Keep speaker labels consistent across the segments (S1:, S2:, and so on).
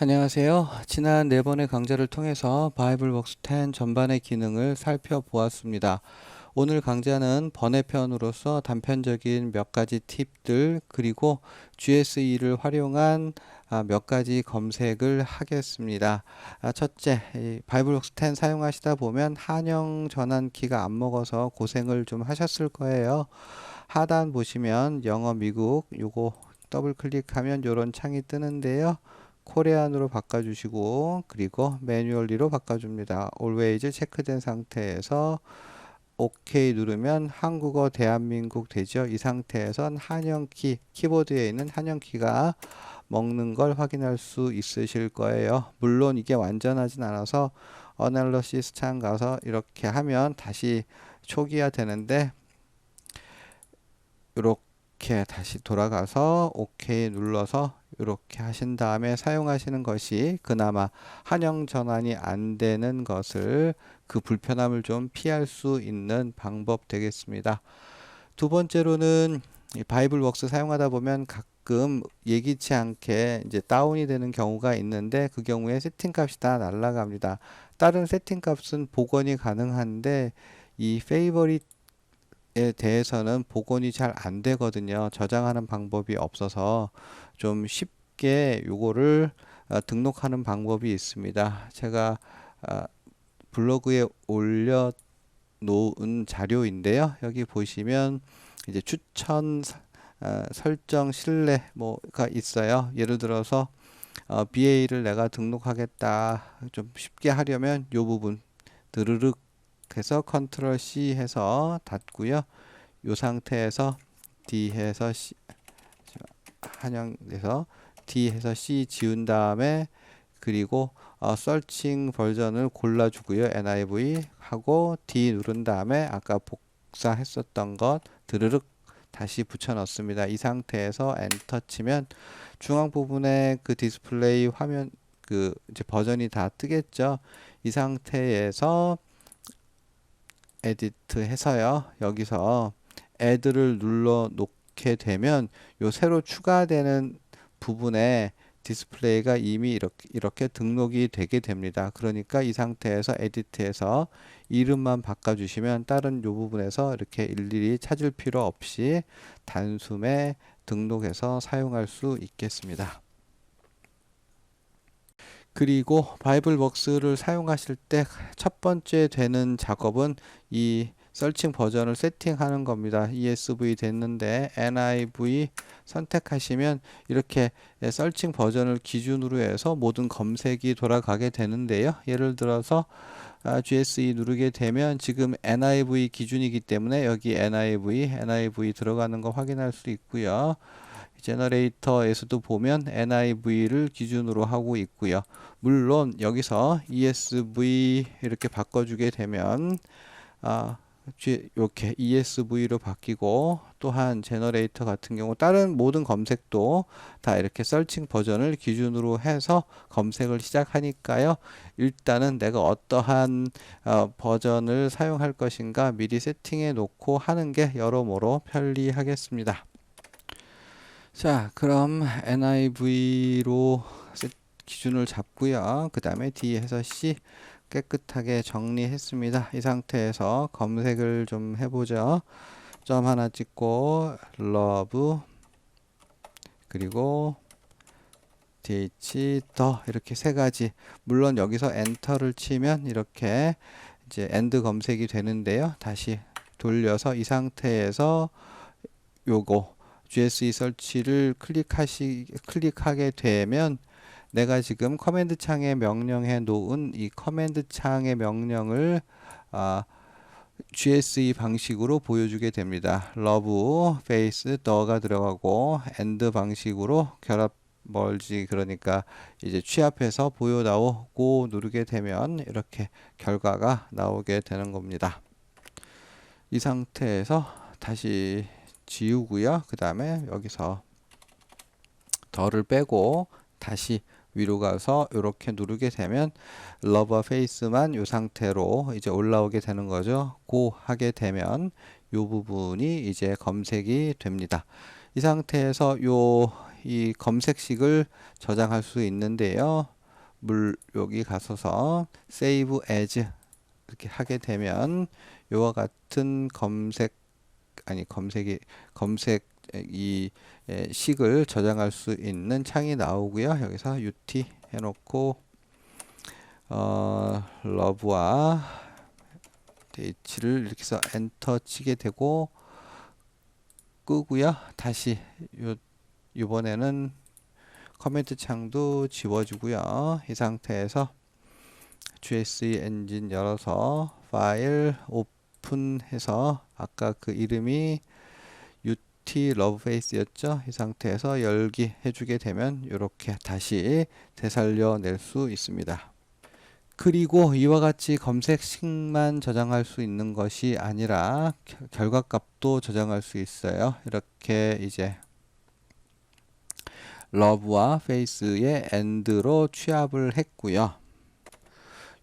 S1: 안녕하세요. 지난 네 번의 강좌를 통해서 바이블 웍스 10 전반의 기능을 살펴보았습니다. 오늘 강좌는 번외편으로서 단편적인 몇 가지 팁들 그리고 GSE를 활용한 아, 몇 가지 검색을 하겠습니다. 아, 첫째, 이 바이블웍스 10 사용하시다 보면 한영 전환키가 안 먹어서 고생을 좀 하셨을 거예요. 하단 보시면 영어 미국 요거 더블 클릭하면 요런 창이 뜨는데요. 코리안으로 바꿔주시고 그리고 매뉴얼리로 바꿔줍니다. always 체크된 상태에서 OK 누르면 한국어 대한민국 되죠. 이 상태에선 한영키 키보드에 있는 한영키가 먹는 걸 확인할 수 있으실 거예요. 물론 이게 완전하진 않아서 어널러시스 창 가서 이렇게 하면 다시 초기화 되는데 이렇게 다시 돌아가서 OK 눌러서 이렇게 하신 다음에 사용하시는 것이 그나마 한영 전환이 안 되는 것을 그 불편함을 좀 피할 수 있는 방법 되겠습니다. 두 번째로는 바이블 웍스 사용하다 보면 가끔 예기치 않게 이제 다운이 되는 경우가 있는데 그 경우에 세팅 값이 다 날아갑니다. 다른 세팅 값은 복원이 가능한데 이 페이버릿 에 대해서는 복원이 잘 안 되거든요. 저장하는 방법이 없어서 좀 쉽게 요거를 어, 등록하는 방법이 있습니다. 제가 어, 블로그에 올려 놓은 자료인데요. 여기 보시면 이제 추천 어, 설정 신뢰 뭐가 있어요. 예를 들어서 어, BA를 내가 등록하겠다 좀 쉽게 하려면 요 부분 드르륵 해서 컨트롤 C 해서 닫고요. 요 상태에서 D 해서 C 한영에서 D 해서 C 지운 다음에 그리고 어, 서칭 버전을 골라주고요. NIV 하고 D 누른 다음에 아까 복사했었던 것 드르륵 다시 붙여 넣습니다. 이 상태에서 엔터 치면 중앙 부분에 그 디스플레이 화면 그 이제 버전이 다 뜨겠죠. 이 상태에서 에디트 해서요. 여기서 애들을 눌러 놓 게 되면 요 새로 추가되는 부분에 디스플레이가 이미 이렇게, 이렇게 등록이 되게 됩니다. 그러니까 이 상태에서 에디트해서 이름만 바꿔주시면 다른 요 부분에서 이렇게 일일이 찾을 필요 없이 단숨에 등록해서 사용할 수 있겠습니다. 그리고 바이블벅스를 사용하실 때 첫 번째 되는 작업은 이 설칭 버전을 세팅하는 겁니다. ESV 됐는데 NIV 선택하시면 이렇게 설칭 버전을 기준으로 해서 모든 검색이 돌아가게 되는데요. 예를 들어서 GSE 누르게 되면 지금 NIV 기준이기 때문에 여기 NIV, NIV 들어가는 거 확인할 수 있고요. 제너레이터에서도 보면 NIV를 기준으로 하고 있고요. 물론 여기서 ESV 이렇게 바꿔주게 되면 아, 이렇게 ESV로 바뀌고 또한 제너레이터 같은 경우 다른 모든 검색도 다 이렇게 설칭 버전을 기준으로 해서 검색을 시작하니까요. 일단은 내가 어떠한 어, 버전을 사용할 것인가 미리 세팅해 놓고 하는 게 여러모로 편리하겠습니다. 자, 그럼 NIV로 기준을 잡고요. 그 다음에 D 해서 C 깨끗하게 정리했습니다. 이 상태에서 검색을 좀 해보죠. 점 하나 찍고 love 그리고 th 더 이렇게 세 가지 물론 여기서 엔터를 치면 이렇게 이제 엔드 검색이 되는데요. 다시 돌려서 이 상태에서 요거 GSE 설치를 클릭하시 클릭하게 되면 내가 지금 커맨드 창에 명령해 놓은 이 커맨드 창의 명령을 아, GSE 방식으로 보여주게 됩니다. love, face, the가 들어가고 and 방식으로 결합 멀지 그러니까 이제 취합해서 보여 나오고 누르게 되면 이렇게 결과가 나오게 되는 겁니다. 이 상태에서 다시 지우고요. 그 다음에 여기서 덜을 빼고 다시 위로 가서 이렇게 누르게 되면 러버 페이스만 이 상태로 이제 올라오게 되는 거죠. 고 하게 되면 이 부분이 이제 검색이 됩니다. 이 상태에서 요 이 검색식을 저장할 수 있는데요. 물 여기 가서서 save as 이렇게 하게 되면 요와 같은 검색 아니 검색이 검색 이 에, 식을 저장할 수 있는 창이 나오고요. 여기서 ut 해놓고 어, 러브와 데이치를 이렇게 해서 엔터 치게 되고 끄고요. 다시 요 이번에는 커멘트 창도 지워주고요. 이 상태에서 GSE 엔진 열어서 파일 오픈해서 아까 그 이름이 UT 러브 페이스였죠. 이 상태에서 열기 해주게 되면 이렇게 다시 되살려낼 수 있습니다. 그리고 이와 같이 검색식만 저장할 수 있는 것이 아니라 결과값도 저장할 수 있어요. 이렇게 이제 러브와 페이스의 end로 취합을 했고요.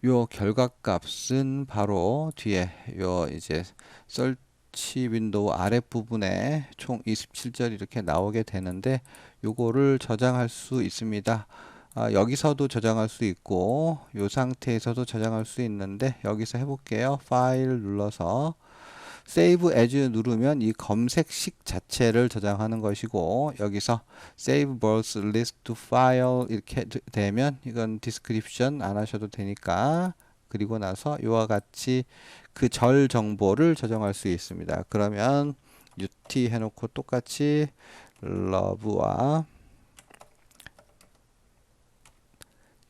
S1: 요 결과값은 바로 뒤에 요 이제 설치 윈도우 아랫부분에 총 27절 이렇게 나오게 되는데 요거를 저장할 수 있습니다. 아, 여기서도 저장할 수 있고 요 상태에서도 저장할 수 있는데 여기서 해볼게요. 파일 눌러서 Save as 누르면 이 검색식 자체를 저장하는 것이고 여기서 Save Birth List File 이렇게 되면 이건 Description 안 하셔도 되니까 그리고 나서 이와 같이 그 절 정보를 저장할 수 있습니다. 그러면 UT 해놓고 똑같이 love와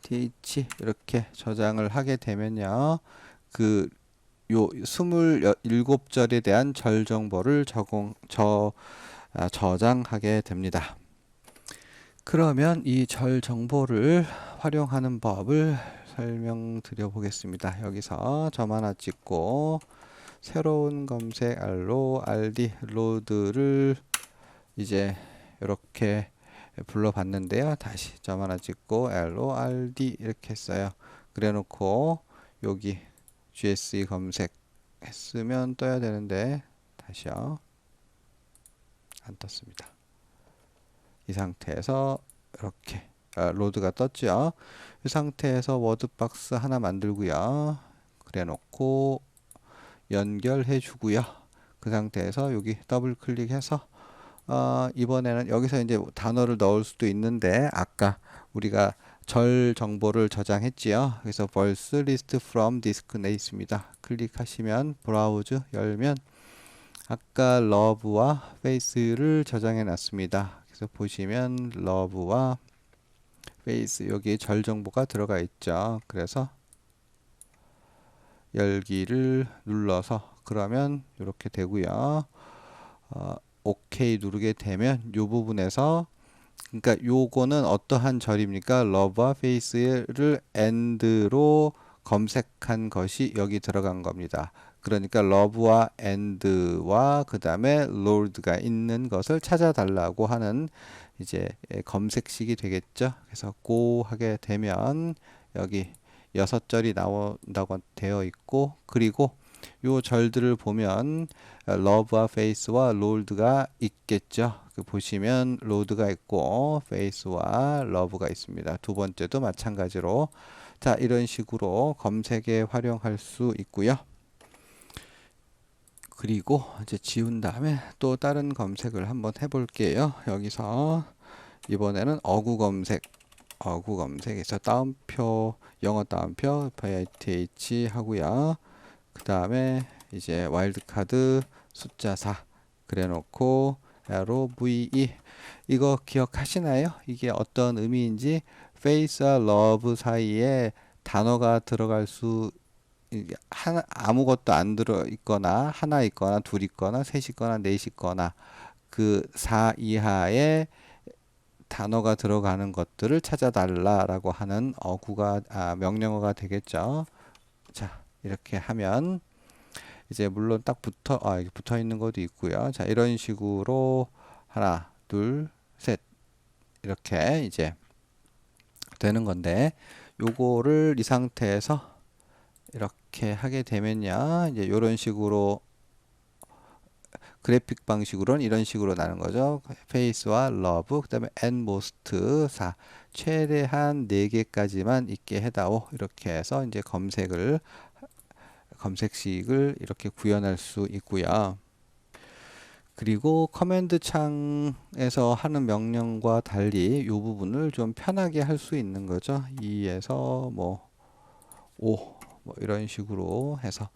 S1: th 이렇게 저장을 하게 되면요. 그 요 27절에 대한 절 정보를 적용 저 아, 저장하게 됩니다. 그러면 이 절 정보를 활용하는 법을 설명드려 보겠습니다. 여기서 점 하나 찍고 새로운 검색 알로 rd 로드를 이제 이렇게 불러봤는데요. 다시 점 하나 찍고 al로 rd 이렇게 했어요. 그래 놓고 여기 GSE 검색 했으면 떠야 되는데 다시요. 안 떴습니다. 이 상태에서 이렇게 아, 로드가 떴죠. 이 상태에서 워드박스 하나 만들고요. 그래 놓고 연결해 주고요. 그 상태에서 여기 더블 클릭해서 어, 이번에는 여기서 이제 단어를 넣을 수도 있는데 아까 우리가 절 정보를 저장했지요. 그래서 벌스 리스트 from 디스크에 있습니다. 클릭하시면 브라우즈 열면 아까 러브와 페이스를 저장해 놨습니다. 그래서 보시면 러브와 페이스 여기 절 정보가 들어가 있죠. 그래서 열기를 눌러서 그러면 이렇게 되고요. 어, 오케이 누르게 되면 이 부분에서 그러니까 요거는 어떠한 절입니까? 러브와 페이스를 end로 검색한 것이 여기 들어간 겁니다. 그러니까 러브와 end와 그 다음에 lord가 있는 것을 찾아달라고 하는 이제 검색식이 되겠죠. 그래서 go 하게 되면 여기 여섯 절이 나온다고 되어 있고 그리고 요 절들을 보면 러브와 페이스와 롤드가 있겠죠. 그 보시면 로드가 있고 페이스와 러브가 있습니다. 두 번째도 마찬가지로 자 이런 식으로 검색에 활용할 수 있고요. 그리고 이제 지운 다음에 또 다른 검색을 한번 해볼게요. 여기서 이번에는 어구 검색 어구 검색에서 따옴표 영어 따옴표 VITH 하고요. 그 다음에 이제 와일드카드 숫자 4 그래 놓고 arrow ve 이거 기억하시나요? 이게 어떤 의미인지 face와 love 사이에 단어가 들어갈 수 하나 아무것도 안 들어 있거나 하나 있거나 둘 있거나 셋 있거나 넷 있거나 그 4 이하의 단어가 들어가는 것들을 찾아달라라고 하는 어구가 아, 명령어가 되겠죠. 자 이렇게 하면 이제 물론 딱 붙어 아 붙어 있는 것도 있고요. 자 이런 식으로 하나 둘 셋 이렇게 이제 되는 건데 요거를 이 상태에서 이렇게 하게 되면요 이제 이런 식으로 그래픽 방식으로는 이런 식으로 나는 거죠. face와 love, 그 다음에 and most 4. 최대한 4개까지만 있게 해다오. 이렇게 해서 이제 검색을, 검색식을 이렇게 구현할 수 있고요. 그리고 커맨드 창에서 하는 명령과 달리 이 부분을 좀 편하게 할 수 있는 거죠. 2에서 뭐 5, 뭐 이런 식으로 해서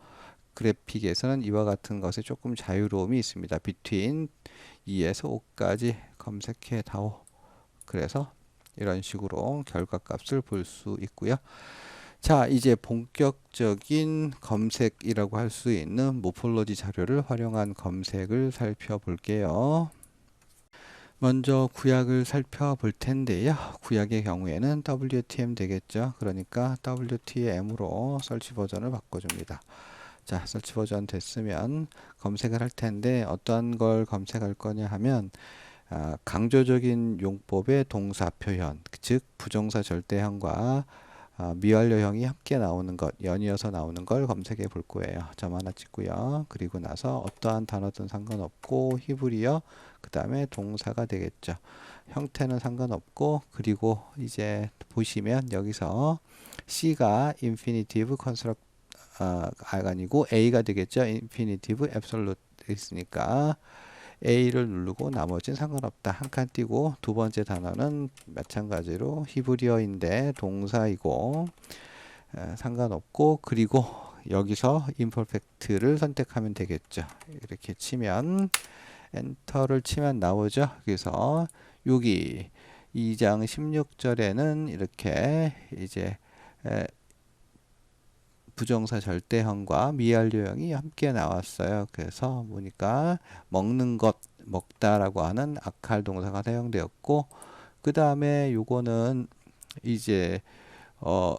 S1: 그래픽에서는 이와 같은 것에 조금 자유로움이 있습니다. between 2에서 5까지 검색해 다오. 그래서 이런 식으로 결과값을 볼 수 있고요. 자, 이제 본격적인 검색이라고 할 수 있는 모폴로지 자료를 활용한 검색을 살펴볼게요. 먼저 구약을 살펴볼 텐데요. 구약의 경우에는 WTM 되겠죠. 그러니까 WTM으로 설치 버전을 바꿔줍니다. 자, 설치 버전 됐으면 검색을 할 텐데 어떤 걸 검색할 거냐 하면 아, 강조적인 용법의 동사 표현, 즉 부정사 절대형과 아, 미완료형이 함께 나오는 것, 연이어서 나오는 걸 검색해 볼 거예요. 점 하나 찍고요. 그리고 나서 어떠한 단어든 상관없고 히브리어, 그 다음에 동사가 되겠죠. 형태는 상관없고 그리고 이제 보시면 여기서 C가 infinitive construct 아, 아니고 A가 되겠죠. infinitive absolute 있으니까 A를 누르고 나머지는 상관없다. 한 칸 띄고 두 번째 단어는 마찬가지로 히브리어인데 동사이고 에, 상관없고 그리고 여기서 imperfect를 선택하면 되겠죠. 이렇게 치면 엔터를 치면 나오죠. 그래서 여기 2장 16절에는 이렇게 이제 에, 부정사 절대형과 미완료형이 함께 나왔어요. 그래서 보니까 먹는 것, 먹다라고 하는 아칼 동사가 사용되었고 그 다음에 요거는 이제 어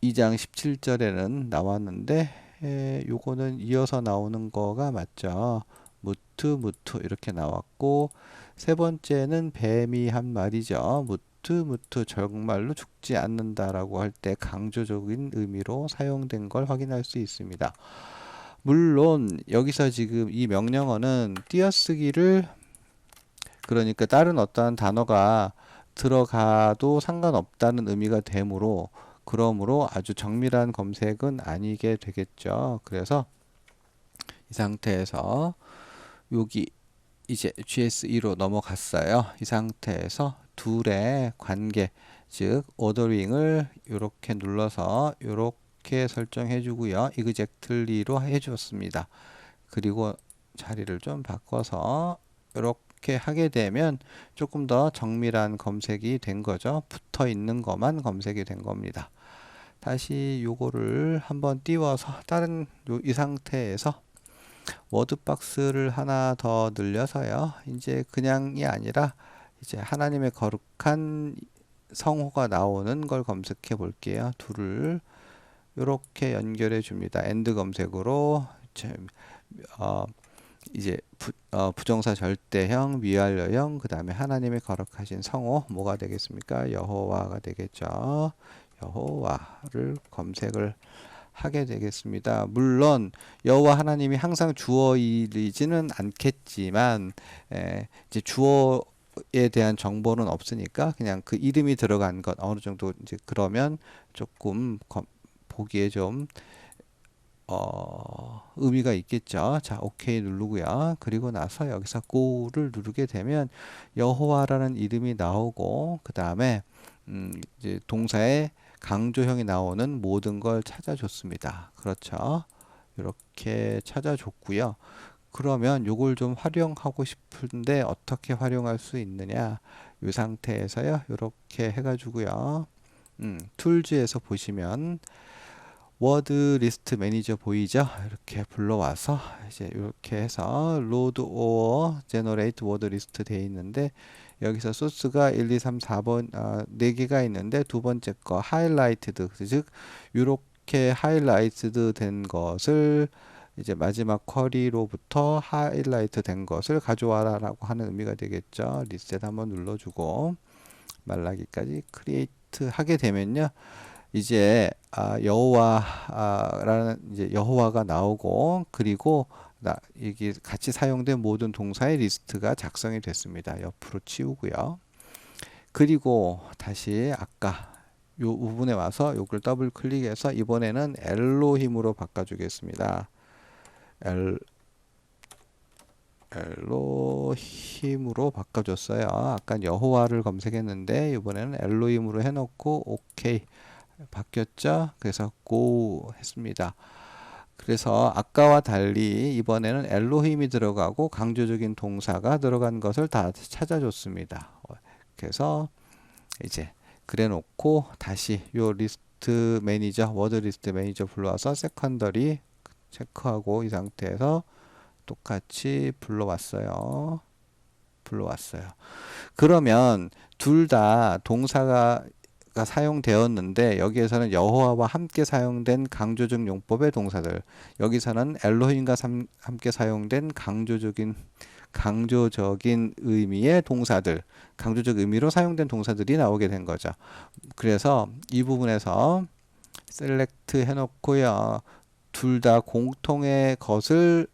S1: 2장 17절에는 나왔는데 에, 요거는 이어서 나오는 거가 맞죠. 무트 무트 이렇게 나왔고 세 번째는 뱀이 한 말이죠. 무트 무트 무트 정말로 죽지 않는다라고 할 때 강조적인 의미로 사용된 걸 확인할 수 있습니다. 물론 여기서 지금 이 명령어는 띄어쓰기를 그러니까 다른 어떠한 단어가 들어가도 상관없다는 의미가 되므로 그러므로 아주 정밀한 검색은 아니게 되겠죠. 그래서 이 상태에서 여기 이제 GS2로 넘어갔어요. 이 상태에서 둘의 관계, 즉 오더링을 이렇게 눌러서 이렇게 설정해 주고요. 이그젝틀리로 해 줬습니다. 그리고 자리를 좀 바꿔서 이렇게 하게 되면 조금 더 정밀한 검색이 된 거죠. 붙어 있는 것만 검색이 된 겁니다. 다시 요거를 한번 띄워서 다른 요, 이 상태에서 워드박스를 하나 더 늘려서요. 이제 그냥이 아니라 이제 하나님의 거룩한 성호가 나오는 걸 검색해 볼게요. 둘을 이렇게 연결해 줍니다. 엔드 검색으로 어, 이제 부, 어, 부정사 절대형, 미완료형, 그 다음에 하나님의 거룩하신 성호 뭐가 되겠습니까? 여호와가 되겠죠. 여호와를 검색을 하게 되겠습니다. 물론 여호와 하나님이 항상 주어이지는 않겠지만 에, 이제 주어 에 대한 정보는 없으니까 그냥 그 이름이 들어간 것 어느 정도 이제 그러면 조금 검, 보기에 좀 어, 의미가 있겠죠. 자, 오케이 누르고요. 그리고 나서 여기서 go를 누르게 되면 여호와라는 이름이 나오고 그 다음에 음, 이제 동사의 강조형이 나오는 모든 걸 찾아줬습니다. 그렇죠. 이렇게 찾아줬고요. 그러면 이걸 좀 활용하고 싶은데 어떻게 활용할 수 있느냐? 이 상태에서요. 이렇게 해가지고요. 음, 툴즈에서 보시면 워드 리스트 매니저 보이죠? 이렇게 불러와서 이제 이렇게 해서 오어 제너레이트 워드 리스트 되어 있는데 여기서 소스가 1, 2, 3, 4번 아, 4개가 있는데 두 번째 거 하이라이트드 즉 이렇게 하이라이트드 된 것을 이제 마지막 쿼리로부터 하이라이트 된 것을 가져와라 라고 하는 의미가 되겠죠. 리셋 한번 눌러주고 말라기까지 크리에이트 하게 되면요. 이제 아, 여호와라는 이제 여호와가 나오고 그리고 나 이게 같이 사용된 모든 동사의 리스트가 작성이 됐습니다. 옆으로 치우고요. 그리고 다시 아까 요 부분에 와서 요걸 더블 클릭해서 이번에는 엘로힘으로 바꿔주겠습니다. 엘, 엘로힘으로 바꿔줬어요. 아까 여호와를 검색했는데 이번에는 엘로힘으로 해놓고 오케이 바뀌었죠. 그래서 go 했습니다. 그래서 아까와 달리 이번에는 엘로힘이 들어가고 강조적인 동사가 들어간 것을 다 찾아줬습니다. 그래서 이제 그래 놓고 다시 요 리스트 매니저 워드 리스트 매니저 불러와서 세컨더리 체크하고 이 상태에서 똑같이 불러왔어요. 불러왔어요. 그러면 둘 다 동사가 가 사용되었는데 여기에서는 여호와와 함께 사용된 강조적 용법의 동사들 여기서는 엘로힘과 삼- 함께 사용된 강조적인 강조적인 의미의 동사들 강조적 의미로 사용된 동사들이 나오게 된 거죠. 그래서 이 부분에서 셀렉트 해놓고요. 둘 다 공통의 것을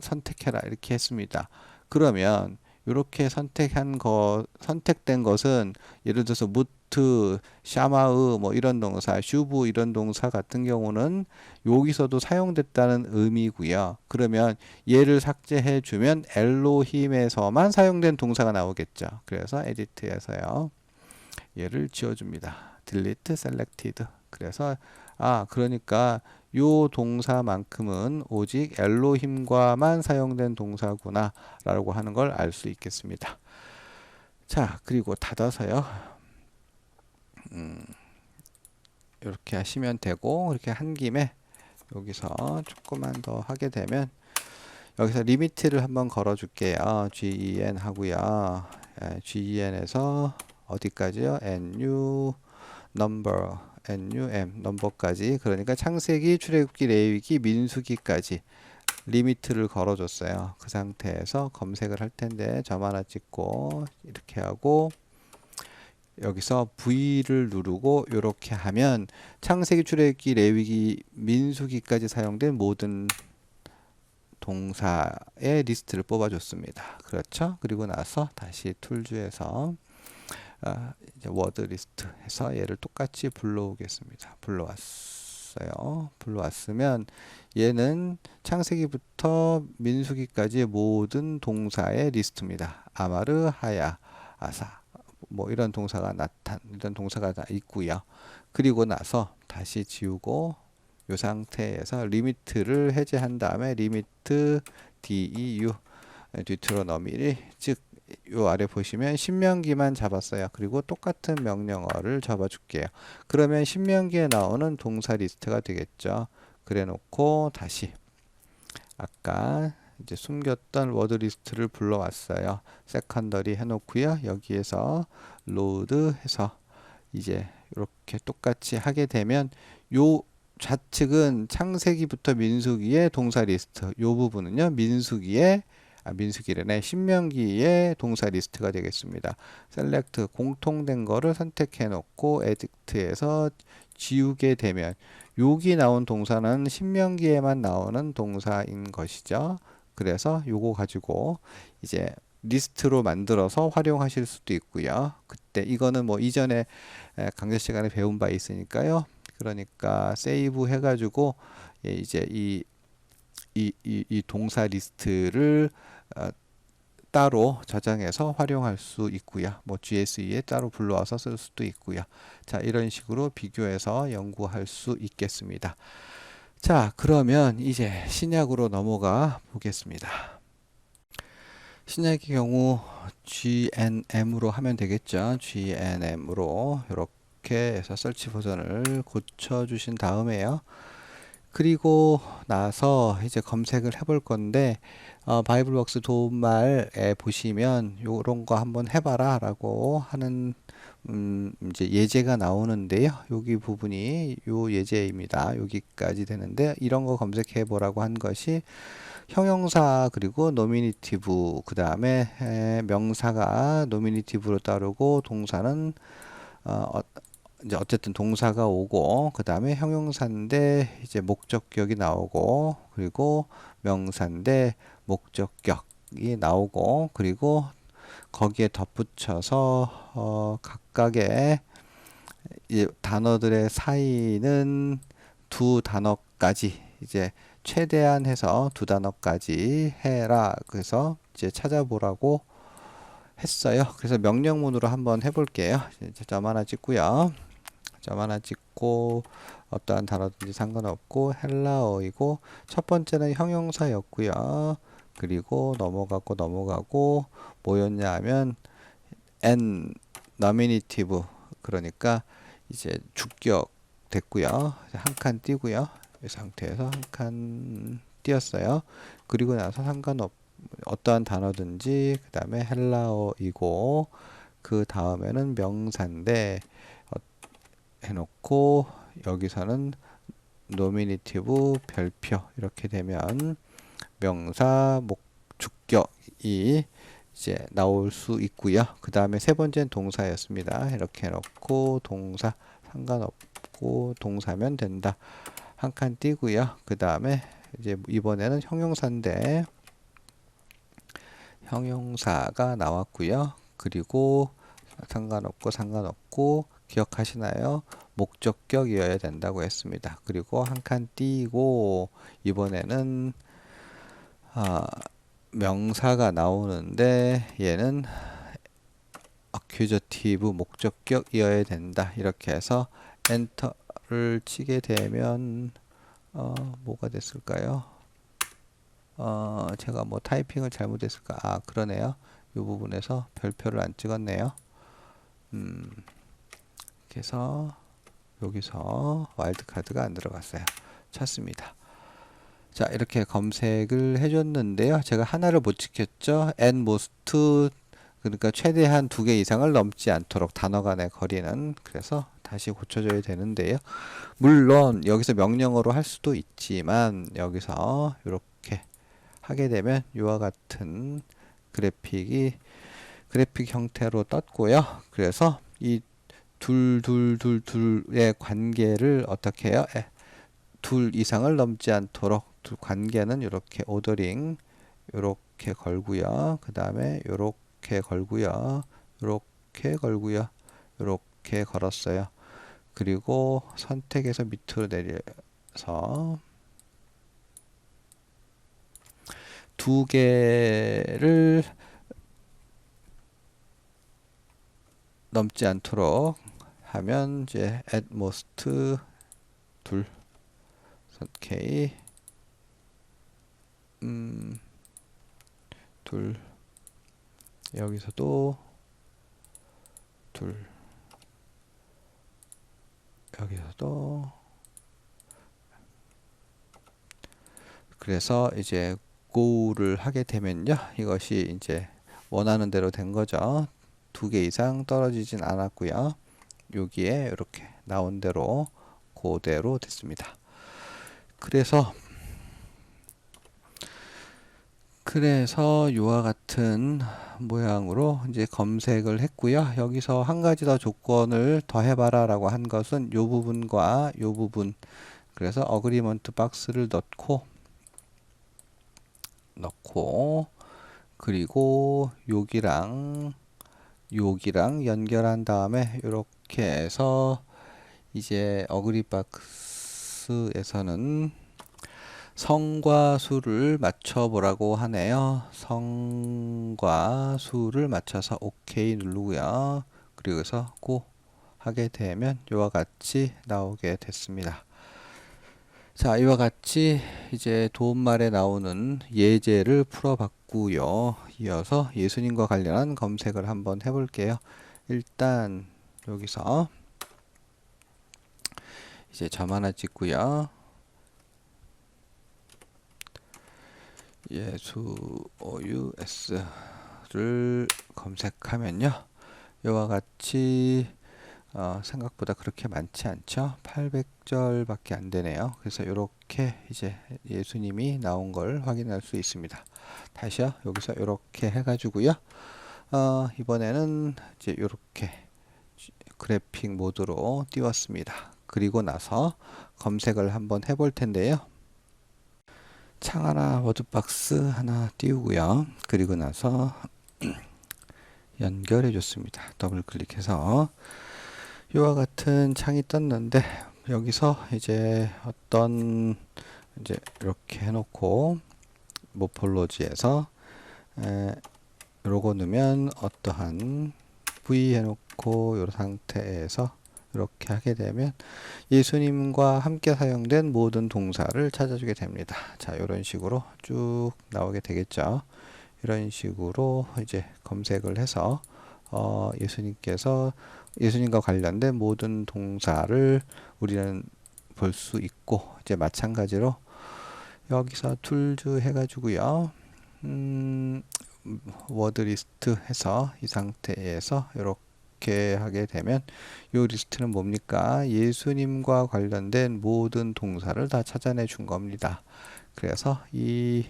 S1: 선택해라 이렇게 했습니다. 그러면 이렇게 선택한 거 선택된 것은 예를 들어서 무트, 샤마으 뭐 이런 동사, 슈브 이런 동사 같은 경우는 여기서도 사용됐다는 의미고요. 그러면 얘를 삭제해 주면 엘로힘에서만 사용된 동사가 나오겠죠. 그래서 에디트에서요. 얘를 지워 줍니다. delete selected. 그래서 아, 그러니까 요 동사만큼은 오직 엘로힘과만 사용된 동사구나 라고 하는 걸 알 수 있겠습니다. 자, 그리고 닫아서요. 음, 이렇게 하시면 되고 이렇게 한 김에 여기서 조금만 더 하게 되면 여기서 리미트를 한번 걸어 줄게요. gen 하고요. 예, gen에서 어디까지요? nu number NUM 넘버까지 그러니까 창세기, 출애굽기, 레위기, 민수기까지 리미트를 걸어줬어요. 그 상태에서 검색을 할 텐데 점 하나 찍고 이렇게 하고 여기서 V를 누르고 이렇게 하면 창세기, 출애굽기, 레위기, 민수기까지 사용된 모든 동사의 리스트를 뽑아줬습니다. 그렇죠? 그리고 나서 다시 툴주에서 아, 이제 워드 리스트 해서 얘를 똑같이 불러오겠습니다. 불러왔어요. 불러왔으면 얘는 창세기부터 민수기까지의 모든 동사의 리스트입니다. 아마르, 하야, 아사 뭐 이런 동사가 나타 이런 동사가 다 있고요. 그리고 나서 다시 지우고 이 상태에서 리미트를 해제한 다음에 리미트 DEU 디트로너미를 즉 요 아래 보시면 신명기만 잡았어요. 그리고 똑같은 명령어를 잡아 줄게요. 그러면 신명기에 나오는 동사 리스트가 되겠죠. 그래 놓고 다시 아까 이제 숨겼던 워드 리스트를 불러왔어요. 세컨더리 해놓고요. 여기에서 로드 해서 이제 이렇게 똑같이 하게 되면 요 좌측은 창세기부터 민수기의 동사 리스트, 요 부분은요 민수기의 아, 민수기래네 신명기의 동사 리스트가 되겠습니다. 셀렉트 공통된 거를 선택해 놓고 에딕트에서 지우게 되면 여기 나온 동사는 신명기에만 나오는 동사인 것이죠. 그래서 요거 가지고 이제 리스트로 만들어서 활용하실 수도 있고요. 그때 이거는 뭐 이전에 강좌 시간에 배운 바 있으니까요. 그러니까 세이브 해가지고 예, 이제 이 이, 이, 이 동사 리스트를 어, 따로 저장해서 활용할 수 있고요. 뭐 GSE에 따로 불러와서 쓸 수도 있고요. 자, 이런 식으로 비교해서 연구할 수 있겠습니다. 자, 그러면 이제 신약으로 넘어가 보겠습니다. 신약의 경우 GNM으로 하면 되겠죠. GNM으로 이렇게 해서 설치 버전을 고쳐 주신 다음에요. 그리고 나서 이제 검색을 해볼 건데 어, 바이블웍스 도움말에 보시면 요런 거 한번 해봐라 라고 하는 음, 이제 예제가 나오는데요. 여기 부분이 요 예제입니다. 여기까지 되는데 이런 거 검색해 보라고 한 것이 형용사 그리고 노미니티브 그 다음에 명사가 노미니티브로 따르고 동사는 어, 어, 이제 어쨌든 동사가 오고 그 다음에 형용사인데 이제 목적격이 나오고 그리고 명사인데 목적격이 나오고 그리고 거기에 덧붙여서 어 각각의 이 단어들의 사이는 두 단어까지 이제 최대한 해서 두 단어까지 해라. 그래서 이제 찾아보라고 했어요. 그래서 명령문으로 한번 해볼게요. 이제 점 하나 찍고요. 점 하나 찍고 어떠한 단어든지 상관없고 헬라어이고 첫 번째는 형용사였고요. 그리고 넘어가고 넘어가고 뭐였냐 하면 n nominative 그러니까 이제 주격 됐고요. 한 칸 띄고요. 이 상태에서 한 칸 띄었어요. 그리고 나서 상관없 어떠한 단어든지 그 다음에 헬라어이고 그 다음에는 명사인데 어, 해놓고 여기서는 노미니티브 별표 이렇게 되면 명사 목 주격이 이제 나올 수 있고요. 그 다음에 세 번째는 동사였습니다. 이렇게 해놓고 동사 상관없고 동사면 된다. 한 칸 띄고요. 그 다음에 이제 이번에는 형용사인데 형용사가 나왔고요. 그리고 상관없고 상관없고 기억하시나요? 목적격이어야 된다고 했습니다. 그리고 한 칸 띄고 이번에는 아, 명사가 나오는데 얘는 accusative 목적격이어야 된다. 이렇게 해서 엔터를 치게 되면 어, 뭐가 됐을까요? 어, 제가 뭐 타이핑을 잘못했을까? 아, 그러네요. 이 부분에서 별표를 안 찍었네요. 음, 그래서 여기서 와일드카드가 안 들어갔어요. 찾습니다. 자, 이렇게 검색을 해줬는데요. 제가 하나를 못 지켰죠. and most 그러니까 최대한 두 개 이상을 넘지 않도록 단어 간의 거리는 그래서 다시 고쳐줘야 되는데요. 물론 여기서 명령어로 할 수도 있지만 여기서 이렇게 하게 되면 이와 같은 그래픽이 그래픽 형태로 떴고요. 그래서 이 둘, 둘, 둘, 둘의 관계를 어떻게 해요? 에, 둘 이상을 넘지 않도록 둘 관계는 이렇게 오더링 이렇게 걸고요. 그 다음에 이렇게 걸고요. 이렇게 걸고요. 이렇게 걸었어요. 그리고 선택해서 밑으로 내려서 두 개를 넘지 않도록 하면 이제 at most 둘. K. 음, 둘. 여기서도 둘. 여기서도 그래서 이제 go를 하게 되면요. 이것이 이제 원하는 대로 된 거죠 두 개 이상 떨어지진 않았고요. 여기에 이렇게 나온 대로 그대로 됐습니다. 그래서 그래서 이와 같은 모양으로 이제 검색을 했고요. 여기서 한 가지 더 조건을 더 해봐라 라고 한 것은 이 부분과 이 부분. 그래서 어그리먼트 박스를 넣고 넣고 그리고 여기랑 여기랑 연결한 다음에 이렇게 해서 이제 어그리 박스에서는 성과 수를 맞춰 보라고 하네요. 성과 수를 맞춰서 OK 누르고요. 그리고 해서 고 하게 되면 이와 같이 나오게 됐습니다. 자, 이와 같이 이제 도움말에 나오는 예제를 풀어봤고요. 이어서 예수님과 관련한 검색을 한번 해볼게요. 일단 여기서 이제 점 하나 찍고요. 예수 OUS를 검색하면요. 이와 같이 어, 생각보다 그렇게 많지 않죠. 800절밖에 안 되네요. 그래서 이렇게 이제 예수님이 나온 걸 확인할 수 있습니다. 다시요. 여기서 이렇게 해가지고요. 어, 이번에는 이제 이렇게 그래픽 모드로 띄웠습니다. 그리고 나서 검색을 한번 해볼 텐데요. 창 하나, 워드박스 하나 띄우고요. 그리고 나서 연결해 줬습니다. 더블 클릭해서 이와 같은 창이 떴는데 여기서 이제 어떤 이제 이렇게 해놓고 모폴로지에서 에, 로고 넣으면 어떠한 V 해놓고 이 상태에서 이렇게 하게 되면 예수님과 함께 사용된 모든 동사를 찾아주게 됩니다. 자, 이런 식으로 쭉 나오게 되겠죠. 이런 식으로 이제 검색을 해서 어, 예수님께서 예수님과 관련된 모든 동사를 우리는 볼 수 있고 이제 마찬가지로 여기서 툴즈 해가지고요. 음, 워드 리스트 해서 이 상태에서 이렇게 하게 되면 이 리스트는 뭡니까? 예수님과 관련된 모든 동사를 다 찾아내 준 겁니다. 그래서 이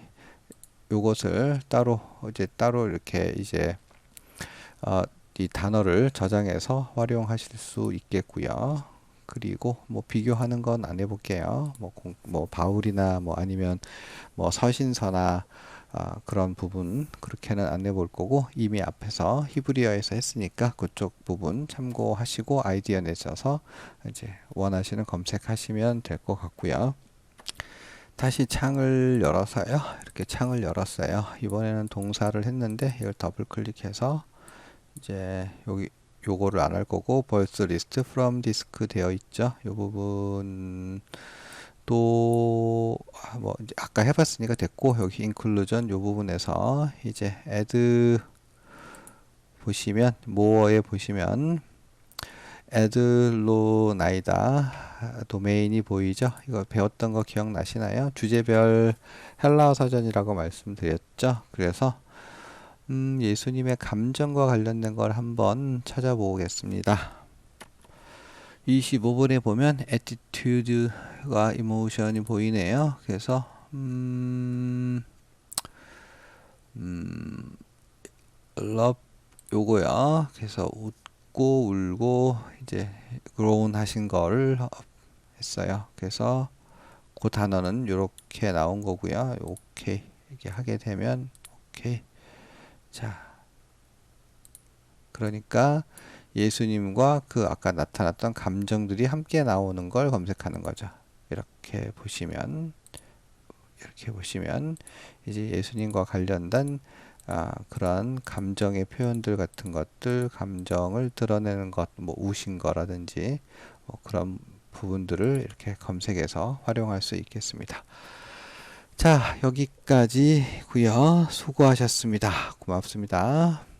S1: 요것을 따로 이제 따로 이렇게 이제 어, 이 단어를 저장해서 활용하실 수 있겠고요. 그리고 뭐 비교하는 건 안 해볼게요. 뭐, 공, 뭐 바울이나 뭐 아니면 뭐 서신서나 아, 그런 부분 그렇게는 안 해볼 거고 이미 앞에서 히브리어에서 했으니까 그쪽 부분 참고하시고 아이디어 내셔서 이제 원하시는 검색하시면 될 것 같고요. 다시 창을 열어서요. 이렇게 창을 열었어요. 이번에는 동사를 했는데 이걸 더블 클릭해서 이제 여기 요거를 안 할 거고 벌써 리스트 from disk 되어 있죠. 요 부분 또뭐 아까 해봤으니까 됐고 여기 inclusion 요 부분에서 이제 add 보시면 more에 보시면 에들로나이다 도메인이 보이죠? 이거 배웠던 거 기억나시나요? 주제별 헬라어 사전이라고 말씀드렸죠? 그래서 음, 예수님의 감정과 관련된 걸 한번 찾아보겠습니다. 25분에 보면 attitude가 emotion이 보이네요. 그래서 음, 음, love 요거요. 그래서 웃고 울고 이제 groan 하신 거를 했어요. 그래서 그 단어는 이렇게 나온 거고요. 오케이 이렇게 하게 되면 오케이 자 그러니까 예수님과 그 아까 나타났던 감정들이 함께 나오는 걸 검색하는 거죠. 이렇게 보시면 이렇게 보시면 이제 예수님과 관련된 아, 그런 감정의 표현들 같은 것들, 감정을 드러내는 것, 뭐 우신 거라든지 뭐 그런 부분들을 이렇게 검색해서 활용할 수 있겠습니다. 자, 여기까지고요. 수고하셨습니다. 고맙습니다.